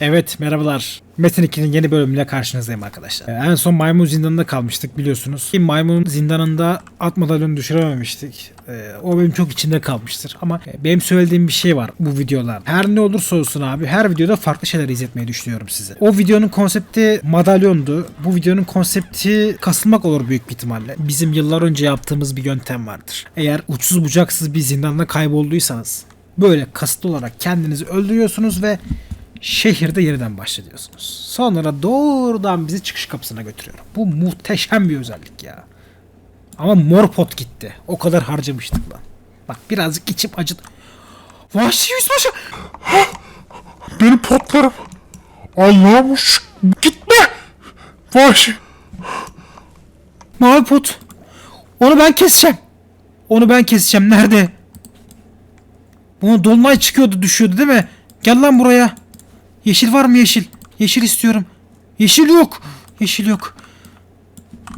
Evet merhabalar. Metin 2'nin yeni bölümüyle karşınızdayım arkadaşlar. Ee, En son maymun zindanında kalmıştık biliyorsunuz. Maymun zindanında at madalyonu düşürememiştik. Ee, o benim çok içimde kalmıştır. Ama e, benim söylediğim bir şey var bu videolar. Her ne olursa olsun abi her videoda farklı şeyler izletmeyi düşünüyorum size. O videonun konsepti madalyondu. Bu videonun konsepti kasılmak olur büyük bir ihtimalle. Bizim yıllar önce yaptığımız bir yöntem vardır. Eğer uçsuz bucaksız bir zindanda kaybolduysanız böyle kasıtlı olarak kendinizi öldürüyorsunuz ve şehirde yeniden başlıyorsunuz. Sonra doğrudan bizi çıkış kapısına götürüyor. Bu muhteşem bir özellik ya. Ama mor pot gitti. O kadar harcamıştık lan. Bak birazcık içim acıdı. Vahşi yüzbaşı. Benim potlarım. Allah'ım gitme. Vahşi. Mavi pot. Onu ben keseceğim. Onu ben keseceğim. Nerede? Buna dolunay çıkıyordu düşüyordu değil mi? Gel lan buraya. Yeşil var mı yeşil? Yeşil istiyorum. Yeşil yok. Yeşil yok.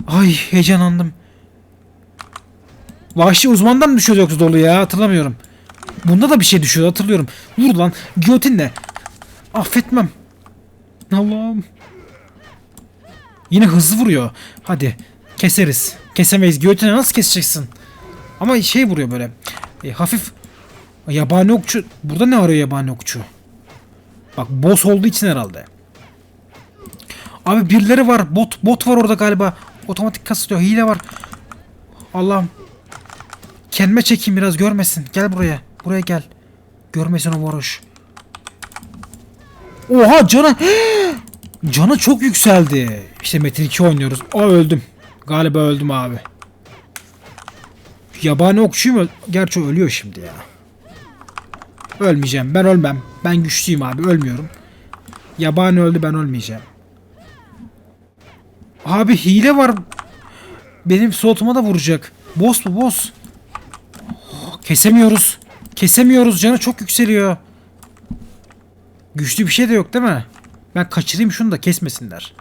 Ay heyecanlandım. Vahşi uzmandan mı düşüyordu yoksa dolu ya hatırlamıyorum. Bunda da bir şey düşüyordu hatırlıyorum. Vur lan giyotinle. Affetmem. Allah'ım. Yine hızlı vuruyor. Hadi keseriz. Kesemeyiz. Giyotine nasıl keseceksin? Ama şey vuruyor böyle. E, hafif yabani okçu. Burada ne arıyor yabani okçu? Bak boss olduğu için herhalde. Abi birileri var. Bot bot var orada galiba. Otomatik kasılıyor. Hile var. Allah'ım. Kendime çekeyim biraz görmesin. Gel buraya. Buraya gel. Görmesin o vuruş. Oha canı. Canı çok yükseldi. İşte Metin 2 oynuyoruz. Aa öldüm. Galiba öldüm abi. Yabani okçuyum öl... Gerçi ölüyor şimdi ya. Ölmeyeceğim. Ben ölmem. Ben güçlüyüm abi. Ölmüyorum. Yabani öldü ben ölmeyeceğim. Abi hile var. Benim slotuma da vuracak. Boss bu boss. Kesemiyoruz. Kesemiyoruz. Canı çok yükseliyor. Güçlü bir şey de yok değil mi? Ben kaçırayım şunu da kesmesinler.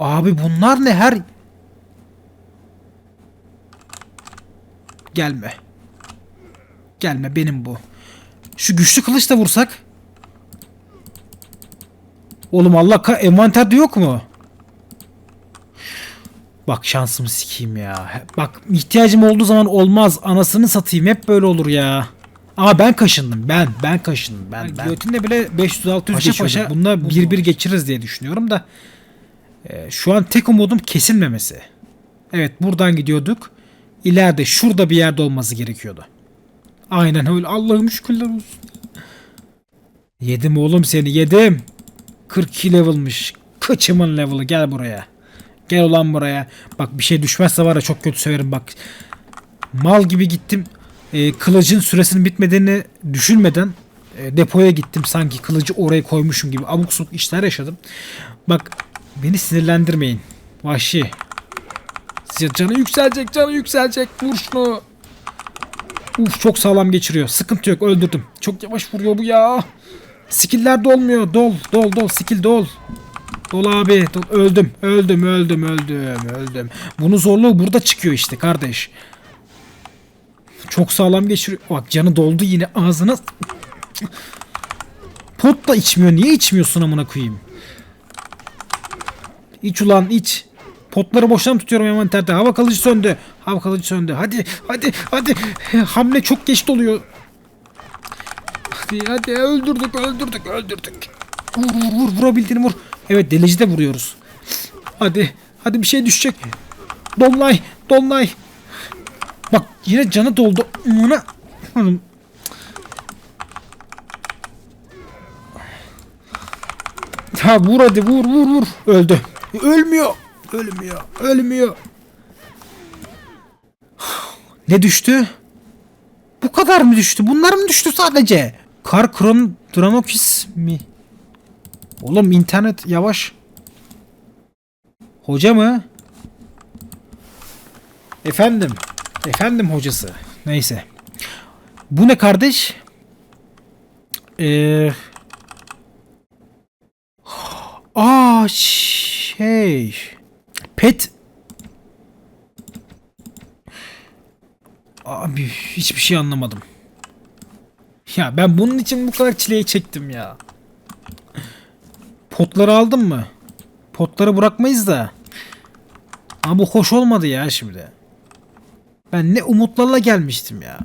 Abi bunlar ne her... Gelme. Gelme benim bu. Şu güçlü kılıçla vursak. Oğlum Allah ka envanterde yok mu? Bak şansımı sikeyim ya. Bak ihtiyacım olduğu zaman olmaz. Anasını satayım. Hep böyle olur ya. Ama ben kaşındım. Ben. Ben kaşındım. Ben. ben. Giyotinle bile 500-600 paşa paşa bununla bir bir geçiririz diye düşünüyorum da. e, şu an tek umudum kesilmemesi. Evet buradan gidiyorduk. İleride şurada bir yerde olması gerekiyordu. Aynen öyle. Allah'ım şükürler olsun. Yedim oğlum seni yedim. 42 level'mış. Kıçımın level'ı gel buraya. Gel ulan buraya. Bak bir şey düşmezse var ya çok kötü severim bak. Mal gibi gittim. E, kılıcın süresinin bitmediğini düşünmeden e, depoya gittim. Sanki kılıcı oraya koymuşum gibi abuk subuk işler yaşadım. Bak beni sinirlendirmeyin. Vahşi. Canı yükselecek canı yükselecek. Vur şunu. Uf çok sağlam geçiriyor. Sıkıntı yok öldürdüm. Çok yavaş vuruyor bu ya. Skill'ler dolmuyor. Dol dol dol skill dol. Dol abi. Dol. Öldüm. Öldüm öldüm öldüm öldüm. Bunun zorluğu burada çıkıyor işte kardeş. Çok sağlam geçiriyor. Bak canı doldu yine ağzına. Pot da içmiyor. Niye içmiyorsun amına koyayım? İç ulan iç. Potları boşuna mı tutuyorum envanterde? Hava kalıcı söndü. Hava kalıcı söndü. Hadi hadi hadi. Hamle çok geç doluyor. Hadi hadi öldürdük öldürdük öldürdük. Vur vur vur vurabildiğini vur. Evet delici de vuruyoruz. Hadi hadi bir şey düşecek. Dolunay dolunay. Bak yine canı doldu. Ona. Ha vur hadi vur vur vur. Öldü. Ölmüyor. Ölmüyor. Ölmüyor. Ne düştü? Bu kadar mı düştü? Bunlar mı düştü sadece? Kar Kron Dranokis mi? Oğlum internet yavaş. Hoca mı? Efendim. Efendim hocası. Neyse. Bu ne kardeş? Eee... Aa şey. Pet. Abi hiçbir şey anlamadım. Ya ben bunun için bu kadar çileyi çektim ya. potları aldın mı? Potları bırakmayız da. Ama bu hoş olmadı ya şimdi. Ben ne umutlarla gelmiştim ya.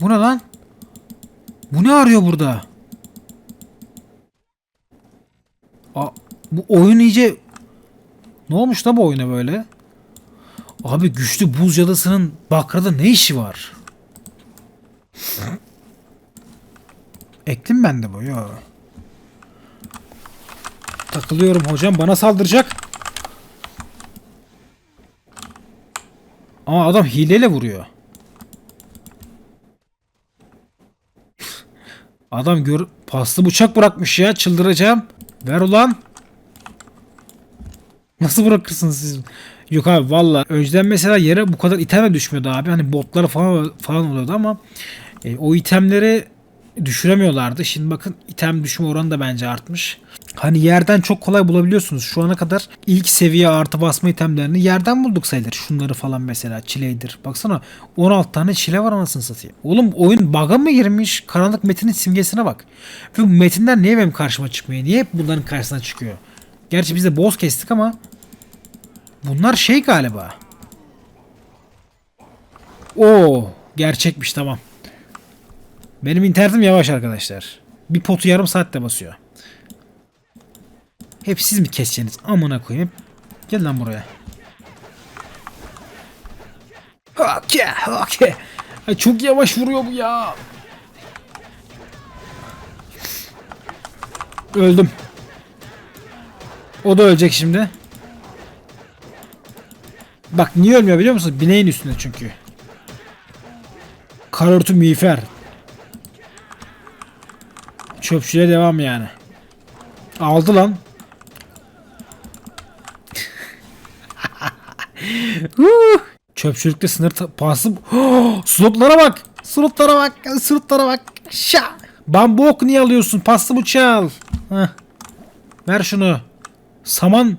Bu ne lan? Bu ne arıyor burada? Aa, bu oyun iyice... Ne olmuş da bu oyuna böyle? Abi güçlü buz cadısının Bakra'da ne işi var? Ektim ben de bu ya. Takılıyorum hocam bana saldıracak. Ama adam hileyle vuruyor. Adam gör paslı bıçak bırakmış ya çıldıracağım. Ver ulan. Nasıl bırakırsınız siz? Yok abi valla önceden mesela yere bu kadar item düşmüyordu abi. Hani botlar falan falan oluyordu ama e, o itemleri düşüremiyorlardı. Şimdi bakın item düşme oranı da bence artmış. Hani yerden çok kolay bulabiliyorsunuz. Şu ana kadar ilk seviye artı basma itemlerini yerden bulduk sayılır. Şunları falan mesela çileydir. Baksana 16 tane çile var anasını satayım. Oğlum oyun bug'a mı girmiş? Karanlık metinin simgesine bak. Bu metinler niye benim karşıma çıkmıyor? Niye hep bunların karşısına çıkıyor? Gerçi biz de boss kestik ama bunlar şey galiba. Oo, gerçekmiş tamam. Benim internetim yavaş arkadaşlar. Bir potu yarım saatte basıyor. Hep siz mi keseceksiniz? Amına koyayım. Gel lan buraya. Okey, okey. Ay çok yavaş vuruyor bu ya. Öldüm. O da ölecek şimdi. Bak niye ölmüyor biliyor musun? Bineğin üstünde çünkü. Karörtü miğfer. Çöpçüye devam yani. Aldı lan. Çöpçülükte sınır. Oh, slotlara bak! Slotlara bak! Slotlara bak! Şa! Bambu ok niye alıyorsun? Paslı bıçağı al. Heh. Ver şunu. Saman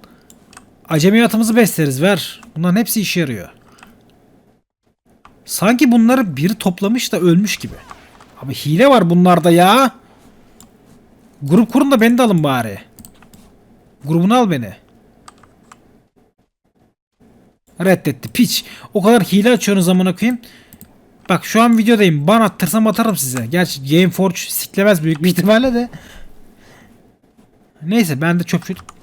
acemiyatımızı besleriz ver. Bunların hepsi işe yarıyor. Sanki bunları biri toplamış da ölmüş gibi. Abi hile var bunlarda ya. Grup kurun da beni de alın bari. Grubunu al beni. Reddetti piç. O kadar hile açıyorsunuz zamana koyayım. Bak şu an videodayım. Ban attırsam atarım size. Gerçi Gameforge siklemez büyük bir ihtimalle de. Neyse ben de çöpçülük.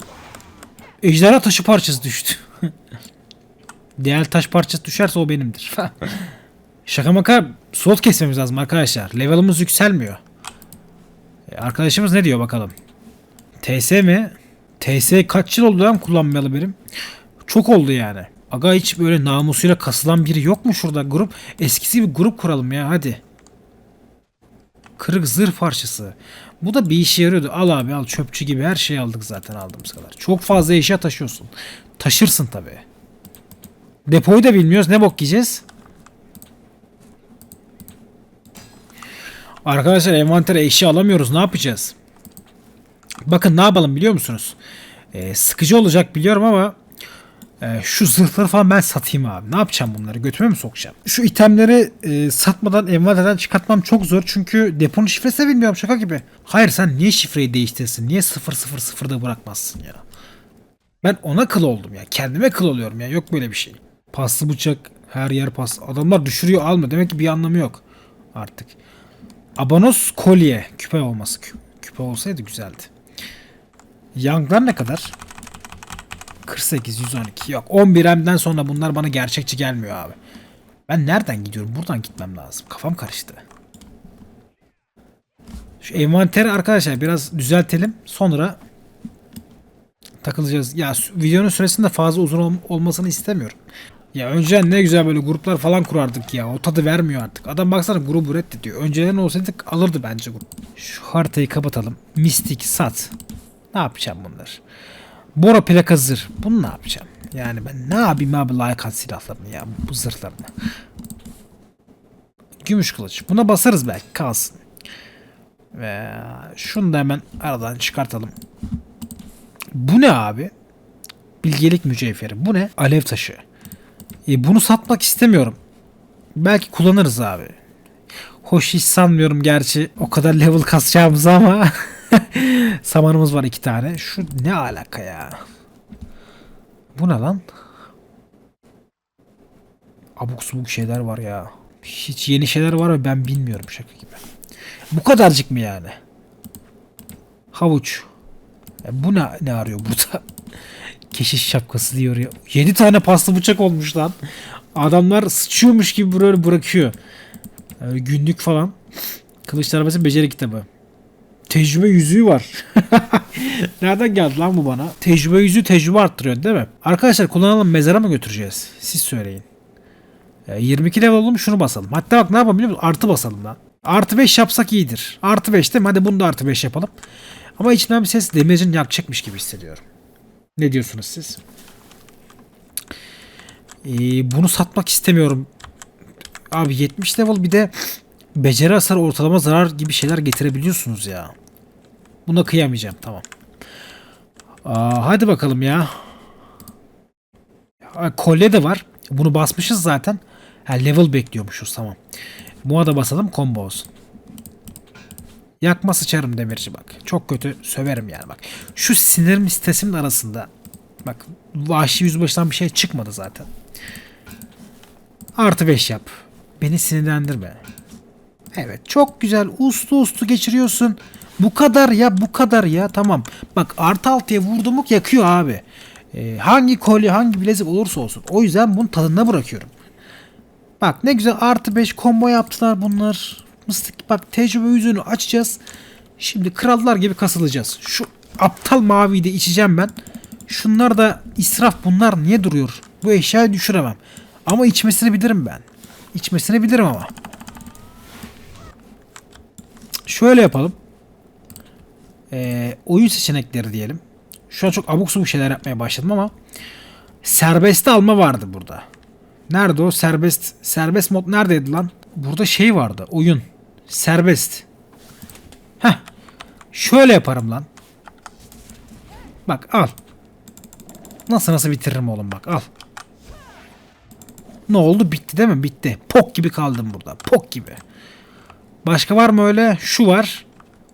Ejderha taşı parçası düştü. Değerli taş parçası düşerse o benimdir. Şaka maka slot kesmemiz lazım arkadaşlar. Level'ımız yükselmiyor. E, Arkadaşımız ne diyor bakalım. TS mi? TS kaç yıl oldu lan kullanmayalı benim? Çok oldu yani. Aga hiç böyle namusuyla kasılan biri yok mu şurada grup? Eskisi bir grup kuralım ya hadi. Kırık zırh parçası. Bu da bir işe yarıyordu. Al abi al çöpçü gibi her şeyi aldık zaten aldığımız kadar. Çok fazla eşya taşıyorsun. Taşırsın tabi. Depoyu da bilmiyoruz. Ne bok yiyeceğiz? Arkadaşlar envantere eşya alamıyoruz. Ne yapacağız? Bakın ne yapalım biliyor musunuz? Ee, sıkıcı olacak biliyorum ama e, şu zırhları falan ben satayım abi. Ne yapacağım bunları? Götüme mi sokacağım? Şu itemleri e, satmadan envanterden çıkartmam çok zor. Çünkü deponun şifresi de bilmiyorum şaka gibi. Hayır sen niye şifreyi değiştirsin? Niye 000'da bırakmazsın ya? Ben ona kıl oldum ya. Kendime kıl oluyorum ya. Yok böyle bir şey. Paslı bıçak her yer pas. Adamlar düşürüyor alma. Demek ki bir anlamı yok artık. Abanos kolye. Küpe olması. Kü- Küpe olsaydı güzeldi. Yanglar ne kadar? 48, 112. Yok 11M'den sonra bunlar bana gerçekçi gelmiyor abi. Ben nereden gidiyorum? Buradan gitmem lazım. Kafam karıştı. Şu envanteri arkadaşlar biraz düzeltelim. Sonra takılacağız. Ya videonun süresinde fazla uzun ol- olmasını istemiyorum. Ya önceden ne güzel böyle gruplar falan kurardık ya. O tadı vermiyor artık. Adam baksana grubu reddediyor. Önceden olsaydı alırdı bence grup. Şu haritayı kapatalım. Mistik sat. Ne yapacağım bunları? Bora plak hazır. Bunu ne yapacağım? Yani ben ne yapayım abi layıkat silahlarını ya bu zırhlarını. Gümüş kılıç. Buna basarız belki kalsın. Ve şunu da hemen aradan çıkartalım. Bu ne abi? Bilgelik mücevheri. Bu ne? Alev taşı. E, bunu satmak istemiyorum. Belki kullanırız abi. Hoş hiç sanmıyorum gerçi o kadar level kasacağımızı ama Samanımız var iki tane. Şu ne alaka ya? Bu ne lan? Abuk subuk şeyler var ya. Hiç yeni şeyler var mı ben bilmiyorum şaka gibi. Bu kadarcık mı yani? Havuç. Ya bu ne, ne arıyor burada? Keşiş şapkası diyor ya. 7 tane paslı bıçak olmuş lan. Adamlar sıçıyormuş gibi böyle bırakıyor. Yani günlük falan. Kılıç darbesi beceri kitabı. Tecrübe yüzüğü var. Nereden geldi lan bu bana? Tecrübe yüzüğü tecrübe arttırıyor değil mi? Arkadaşlar kullanalım mezara mı götüreceğiz? Siz söyleyin. E, 22 level oğlum şunu basalım. Hatta bak ne yapalım biliyor musun? Artı basalım lan. Artı 5 yapsak iyidir. Artı 5 değil mi? Hadi bunu da artı 5 yapalım. Ama içimden bir ses demirin yakacakmış gibi hissediyorum. Ne diyorsunuz siz? Ee, bunu satmak istemiyorum. Abi 70 level bir de beceri hasar ortalama zarar gibi şeyler getirebiliyorsunuz ya. Buna kıyamayacağım tamam. Aa, hadi bakalım ya. Kolye de var. Bunu basmışız zaten. Ha, level bekliyormuşuz tamam. Buna da basalım combo olsun. Yakma sıçarım demirci bak. Çok kötü söverim yani bak. Şu sinirim sitesimin arasında. Bak vahşi yüzbaşından bir şey çıkmadı zaten. Artı 5 yap. Beni sinirlendirme. Evet çok güzel uslu uslu geçiriyorsun. Bu kadar ya bu kadar ya tamam. Bak artı altıya vurdumuk yakıyor abi. Ee, hangi kolye hangi bilezik olursa olsun. O yüzden bunu tadında bırakıyorum. Bak ne güzel artı 5 combo yaptılar bunlar. Mıstık bak tecrübe yüzünü açacağız. Şimdi krallar gibi kasılacağız. Şu aptal maviyi de içeceğim ben. Şunlar da israf bunlar niye duruyor? Bu eşyayı düşüremem. Ama içmesini bilirim ben. İçmesini bilirim ama. Şöyle yapalım. Ee, oyun seçenekleri diyelim. Şu an çok abuk subuk şeyler yapmaya başladım ama serbest alma vardı burada. Nerede o serbest serbest mod neredeydi lan? Burada şey vardı oyun. Serbest. Heh. Şöyle yaparım lan. Bak al. Nasıl nasıl bitiririm oğlum bak al. Ne oldu? Bitti değil mi? Bitti. Pok gibi kaldım burada. Pok gibi. Başka var mı öyle? Şu var.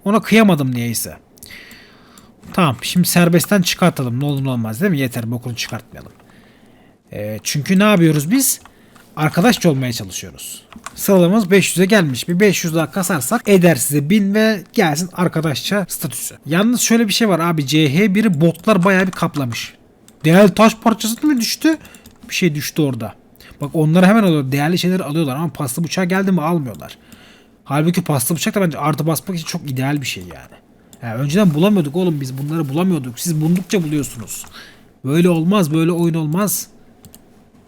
Ona kıyamadım niyeyse. Tamam. Şimdi serbestten çıkartalım. Ne olur ne olmaz değil mi? Yeter. Bokunu çıkartmayalım. Ee, çünkü ne yapıyoruz biz? Arkadaşça olmaya çalışıyoruz. Sıralamamız 500'e gelmiş. Bir 500 daha kasarsak eder size 1000 ve gelsin arkadaşça statüsü. Yalnız şöyle bir şey var abi. CH1'i botlar bayağı bir kaplamış. Değerli taş parçası mı düştü? Bir şey düştü orada. Bak onları hemen alıyor. Değerli şeyleri alıyorlar ama paslı bıçağa geldi mi almıyorlar. Halbuki paslı bıçak da bence artı basmak için çok ideal bir şey yani. yani. Önceden bulamıyorduk oğlum biz bunları bulamıyorduk. Siz buldukça buluyorsunuz. Böyle olmaz böyle oyun olmaz.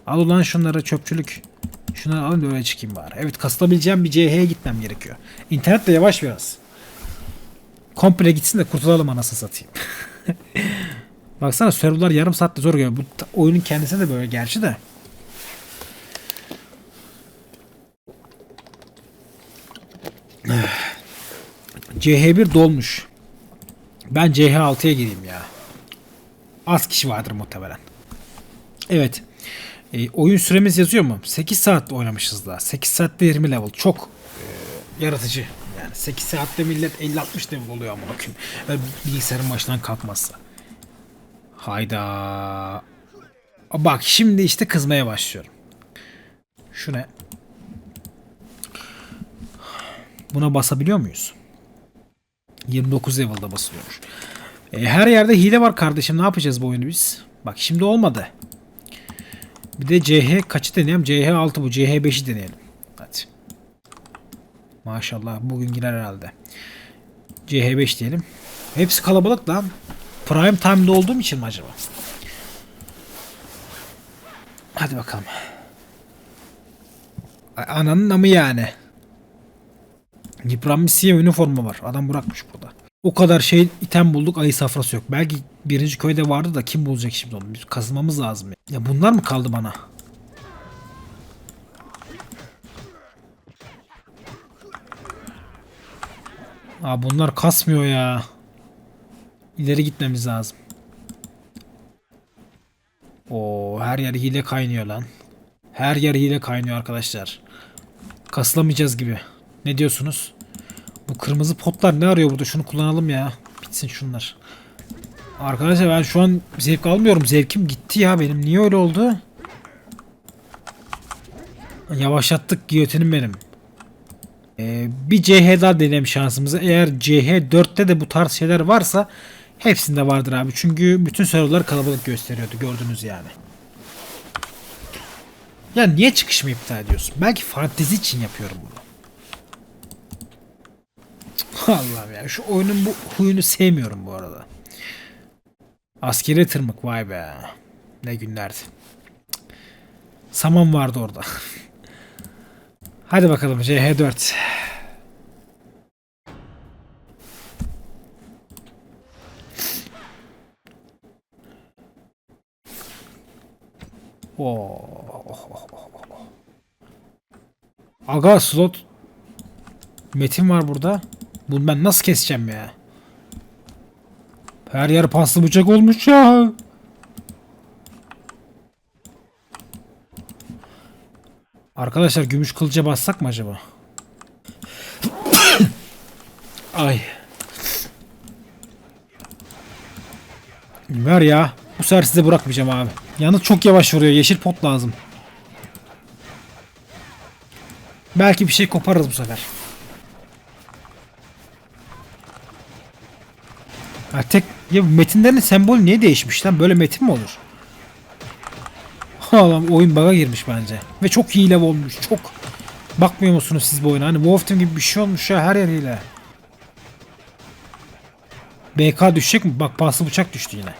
Al ulan şunları çöpçülük. Şunları alın da öyle çıkayım bari. Evet kasılabileceğim bir CH'ye gitmem gerekiyor. İnternet de yavaş biraz. Komple gitsin de kurtulalım anasını satayım. Baksana serverlar yarım saatte zor geliyor. Bu oyunun kendisi de böyle gerçi de. CH1 dolmuş. Ben CH6'ya gireyim ya. Az kişi vardır muhtemelen. Evet. E, oyun süremiz yazıyor mu? 8 saat oynamışız daha. 8 saatte 20 level. Çok e, yaratıcı. Yani 8 saatte millet 50-60 level oluyor ama bakayım. Ve bilgisayarın başından kalkmazsa. Hayda. Bak şimdi işte kızmaya başlıyorum. Şu ne? Buna basabiliyor muyuz? 29 level'da basılıyormuş. E, her yerde hile var kardeşim. Ne yapacağız bu oyunu biz? Bak şimdi olmadı. Bir de CH kaçı deneyelim? CH6 bu. CH5'i deneyelim. Hadi. Maşallah bugün girer herhalde. CH5 diyelim. Hepsi kalabalık lan. Prime time'da olduğum için mi acaba? Hadi bakalım. Ananın namı yani. Yıpranmış siyah üniforma var. Adam bırakmış burada. O kadar şey item bulduk ayı safrası yok. Belki birinci köyde vardı da kim bulacak şimdi onu? Biz kazımamız lazım. Ya. ya bunlar mı kaldı bana? Aa bunlar kasmıyor ya. İleri gitmemiz lazım. Oo her yer hile kaynıyor lan. Her yer hile kaynıyor arkadaşlar. Kasılamayacağız gibi. Ne diyorsunuz? Bu kırmızı potlar ne arıyor burada? Şunu kullanalım ya. Bir gitsin şunlar. Arkadaşlar ben şu an zevk almıyorum. Zevkim gitti ya benim. Niye öyle oldu? Yavaşlattık giyotinim benim. Ee, bir CH daha deneyelim şansımızı. Eğer CH 4'te de bu tarz şeyler varsa hepsinde vardır abi. Çünkü bütün serverlar kalabalık gösteriyordu gördünüz yani. Ya niye çıkışımı iptal ediyorsun? Belki fantezi için yapıyorum bunu. Allah'ım ya şu oyunun bu huyunu sevmiyorum bu arada. Askeri tırmık vay be. Ne günlerdi. Saman vardı orada. Hadi bakalım CH4. Oo. Aga slot Metin var burada. Bunu ben nasıl keseceğim ya? Her yer paslı bıçak olmuş ya. Arkadaşlar gümüş kılıca bassak mı acaba? Ay. Ver ya. Bu sefer size bırakmayacağım abi. Yalnız çok yavaş vuruyor. Yeşil pot lazım. Belki bir şey koparırız bu sefer. Ha, tek ya metinlerin sembolü niye değişmiş lan? Böyle metin mi olur? Allah'ım oyun bug'a girmiş bence. Ve çok hile olmuş. Çok bakmıyor musunuz siz bu oyuna? Hani Wolf Team gibi bir şey olmuş ya her yer hile. BK düşecek mi? Bak paslı bıçak düştü yine.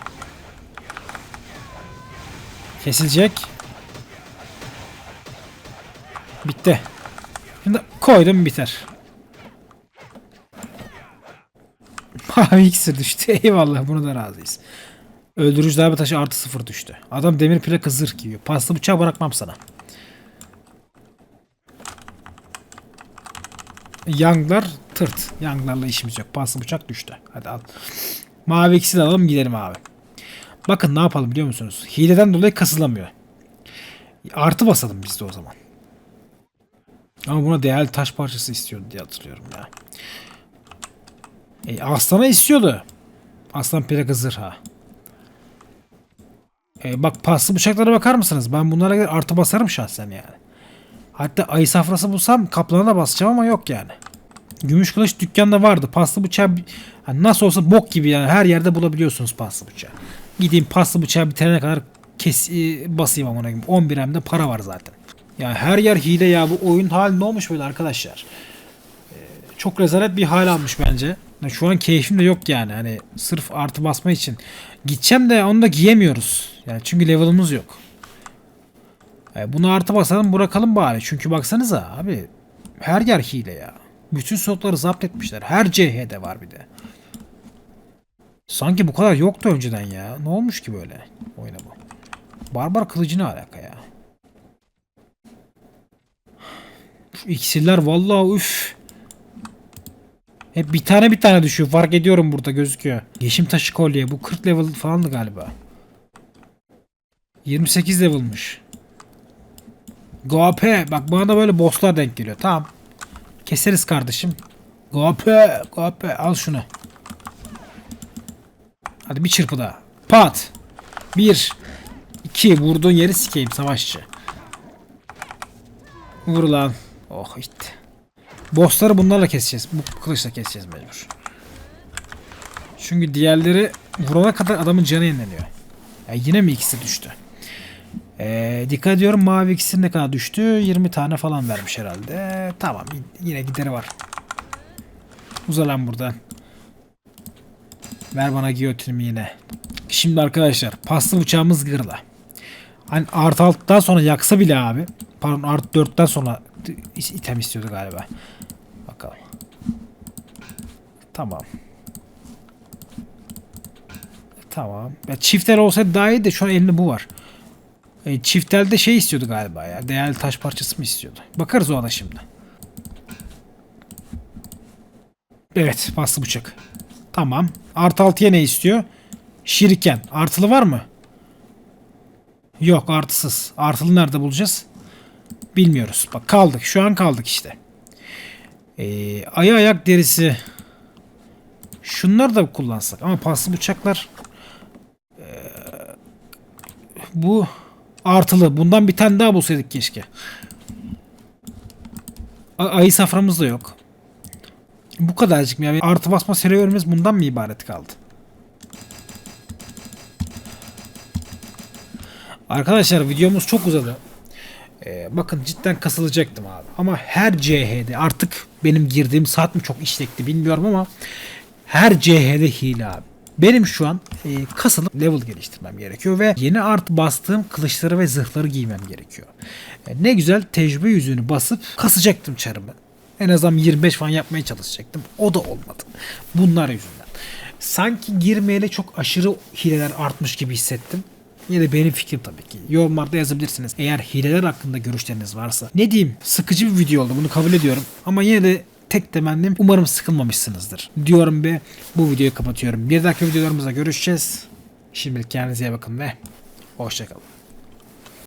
Kesilecek. Bitti. Şimdi koydum biter. Mavi iksir düştü. Eyvallah bunu da razıyız. Öldürücü darbe taşı artı sıfır düştü. Adam demir plaka zırh giyiyor. Paslı bıçağı bırakmam sana. Yanglar tırt. Yanglarla işimiz yok. Paslı bıçak düştü. Hadi al. Mavi iksir de alalım gidelim abi. Bakın ne yapalım biliyor musunuz? Hileden dolayı kasılamıyor. Artı basalım biz de o zaman. Ama buna değerli taş parçası istiyordu diye hatırlıyorum ya. E, aslana istiyordu. Aslan plaka zırha. E, bak paslı bıçaklara bakar mısınız? Ben bunlara göre artı basarım şahsen yani. Hatta ayı safrası bulsam kaplana da basacağım ama yok yani. Gümüş kılıç dükkanda vardı. Paslı bıçağı hani nasıl olsa bok gibi yani her yerde bulabiliyorsunuz paslı bıçağı. Gideyim paslı bıçağı bitirene kadar kes e, basayım amına koyayım. 11 hem de para var zaten. Ya her yer hile ya bu oyun hali ne olmuş böyle arkadaşlar? Ee, çok rezalet bir hal almış bence. Şu an keyfim de yok yani. Hani sırf artı basma için. Gideceğim de onu da giyemiyoruz. Yani çünkü level'ımız yok. E, bunu artı basalım bırakalım bari. Çünkü baksanıza abi her yer hile ya. Bütün slotları zapt etmişler. Her CH'de var bir de. Sanki bu kadar yoktu önceden ya. Ne olmuş ki böyle oyuna bu? Barbar kılıcı ne alaka ya? Şu iksirler vallahi üf. Hep bir tane bir tane düşüyor. Fark ediyorum burada gözüküyor. Yeşim taşı kolye. Bu 40 level falandı galiba. 28 level'mış. GOP. Bak bana da böyle bosslar denk geliyor. Tamam. Keseriz kardeşim. GOP. GOP. Al şunu. Hadi bir çırpı daha. Pat. Bir. iki. Vurduğun yeri sikeyim savaşçı. Vur lan. Oh gitti. Bossları bunlarla keseceğiz. Bu kılıçla keseceğiz mecbur. Çünkü diğerleri vurana kadar adamın canı yenileniyor. Ya yine mi ikisi düştü? Ee, dikkat ediyorum mavi ikisi ne kadar düştü? 20 tane falan vermiş herhalde. Tamam yine gideri var. Uza lan buradan. Ver bana giyotinimi yine. Şimdi arkadaşlar paslı bıçağımız gırla. Hani artı 6'dan sonra yaksa bile abi. Pardon artı 4'ten sonra item istiyordu galiba. Tamam. Tamam. Ya çiftel olsaydı daha iyi de şu an elinde bu var. E, çiftelde şey istiyordu galiba ya. Değerli taş parçası mı istiyordu? Bakarız o ana şimdi. Evet paslı bıçak. Tamam. Artı 6'ya ne istiyor? Şiriken. Artılı var mı? Yok artısız. Artılı nerede bulacağız? Bilmiyoruz. Bak kaldık. Şu an kaldık işte. Ee, ayı ayak derisi. Şunları da kullansak ama paslı bıçaklar eee, bu artılı. Bundan bir tane daha bulsaydık keşke. A- ayı saframız da yok. Bu kadarcık mı? Yani artı basma serüvenimiz bundan mı ibaret kaldı? Arkadaşlar videomuz çok uzadı. Ee, bakın cidden kasılacaktım abi. Ama her CH'de artık benim girdiğim saat mi çok işlekti bilmiyorum ama her CH'de hile abi. Benim şu an e, kasılıp level geliştirmem gerekiyor ve yeni art bastığım kılıçları ve zırhları giymem gerekiyor. E, ne güzel tecrübe yüzüğünü basıp kasacaktım çarımı. En azından 25 falan yapmaya çalışacaktım. O da olmadı. Bunlar yüzünden. Sanki girmeyeli çok aşırı hileler artmış gibi hissettim. Yine de benim fikrim tabii ki. Yorumlarda yazabilirsiniz. Eğer hileler hakkında görüşleriniz varsa. Ne diyeyim? Sıkıcı bir video oldu. Bunu kabul ediyorum. Ama yine de tek temennim umarım sıkılmamışsınızdır. Diyorum ve bu videoyu kapatıyorum. Bir dahaki videolarımızda görüşeceğiz. Şimdilik kendinize iyi bakın ve hoşçakalın.